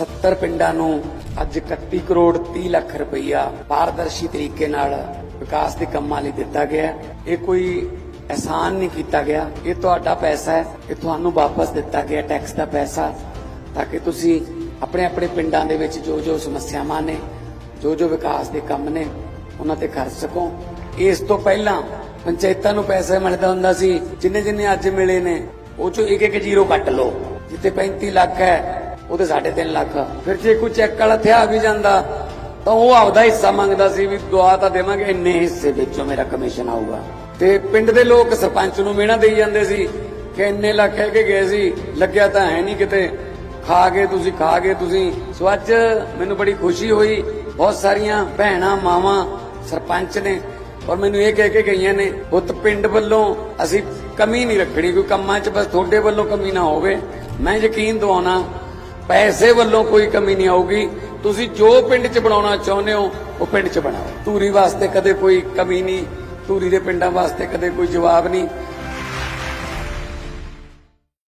70 ਪਿੰਡਾਂ ਨੂੰ ਅੱਜ 31 ਕਰੋੜ 30 ਲੱਖ ਰੁਪਈਆ ਪਾਰਦਰਸ਼ੀ ਤਰੀਕੇ ਨਾਲ ਵਿਕਾਸ ਦੇ ਕੰਮਾਂ ਲਈ ਦਿੱਤਾ ਗਿਆ ਇਹ ਕੋਈ ਅਹਿਸਾਨ ਨਹੀਂ ਕੀਤਾ ਗਿਆ। ਇਹ ਤੁਹਾਡਾ ਪੈਸਾ ਹੈ। ਇਹ ਤੁਹਾਨੂੰ ਵਾਪਸ ਦਿੱਤਾ ਗਿਆ ਟੈਕਸ ਦਾ ਪੈਸਾ। ਤਾਂ ਕਿ ਤੁਸੀਂ ਆਪਣੇ ਆਪਣੇ ਪਿੰਡਾਂ ਦੇ ਵਿੱਚ ਜੋ ਜੋ ਸਮੱਸਿਆਵਾਂ ਨੇ ਜੋ ਜੋ ਵਿਕਾਸ ਦੇ ਕੰਮ ਨੇ, ਉਹਨਾਂ ਤੇ ਖਰਚ ਸਕੋ। ਇਸ ਤੋਂ ਪਹਿਲਾਂ ਪੰਚਾਇਤਾਂ ਨੂੰ ਪੈਸਾ ਮਿਲਦਾ ਹੁੰਦਾ ਸੀ। ਜਿੰਨੇ ਜਿੰਨੇ ਅੱਜ ਮਿਲੇ ਨੇ, ਉਹ ਚੋਂ ਇੱਕ ਇੱਕ ਜ਼ੀਰੋ ਕੱਟ ਲਓ। ਜਿੱਥੇ 35 ਲੱਖ ਹੈ ਉਹ ਉਹਦੇ 3.5 ਲੱਖ ਫਿਰ ਜੇ ਕੋਈ ਚੈੱਕ ਵਾਲਾ ਥਿਆ ਵੀ ਜਾਂਦਾ, ਤਾਂ ਉਹ ਆਪਦਾ ਹਿੱਸਾ ਮੰਗਦਾ ਸੀ ਵੀ ਦੁਆ ਤਾਂ ਦੇਵਾਂਗੇ, ਇੰਨੇ ਹਿੱਸੇ ਵਿੱਚੋਂ ਮੇਰਾ ਕਮਿਸ਼ਨ ਆਊਗਾ। ਤੇ ਪਿੰਡ ਦੇ ਲੋਕ ਸਰਪੰਚ ਨੂੰ ਮਿਹਣਾ ਦੇਈ ਜਾਂਦੇ ਸੀ ਕਿ ਇੰਨੇ ਲੱਖ ਕਹਿ ਕੇ ਗਏ ਸੀ, ਲੱਗਿਆ ਤਾਂ ਹੈ ਨਹੀਂ ਕਿਤੇ। ਖਾ ਗਏ ਤੁਸੀਂ, ਖਾ ਗਏ ਤੁਸੀਂ। ਸੋ ਅੱਜ ਮੈਨੂੰ ਬੜੀ ਖੁਸ਼ੀ ਹੋਈ, ਬਹੁਤ ਸਾਰੀਆਂ ਭੈਣਾਂ, ਮਾਵਾਂ, ਸਰਪੰਚ ਨੇ, ਔਰ ਮੈਨੂੰ ਇਹ ਕਹਿ ਕੇ ਗਈਆਂ ਨੇ, ਪੁੱਤ, ਪਿੰਡ ਵੱਲੋਂ ਅਸੀਂ ਕਮੀ ਨਹੀਂ ਰੱਖਣੀ, ਕੋਈ ਕੰਮਾਂ 'ਚ ਬਸ ਤੁਹਾਡੇ ਵੱਲੋਂ ਕਮੀ ਨਾ ਹੋਵੇ। ਮੈਂ ਯਕੀਨ ਦਿਵਾਉਣਾ ਪੈਸੇ ਵੱਲੋਂ ਕੋਈ ਕਮੀ ਨਹੀਂ ਆਊਗੀ। ਤੁਸੀਂ ਜੋ ਪਿੰਡ 'ਚ ਬਣਾਉਣਾ ਚਾਹੁੰਦੇ ਹੋ, ਉਹ ਪਿੰਡ 'ਚ ਬਣਾਓ। ਧੂਰੀ ਵਾਸਤੇ ਕਦੇ ਕੋਈ ਕਮੀ ਨਹੀਂ, ਧੂਰੀ ਦੇ ਪਿੰਡਾਂ ਵਾਸਤੇ ਕਦੇ ਕੋਈ ਜਵਾਬ ਨਹੀਂ।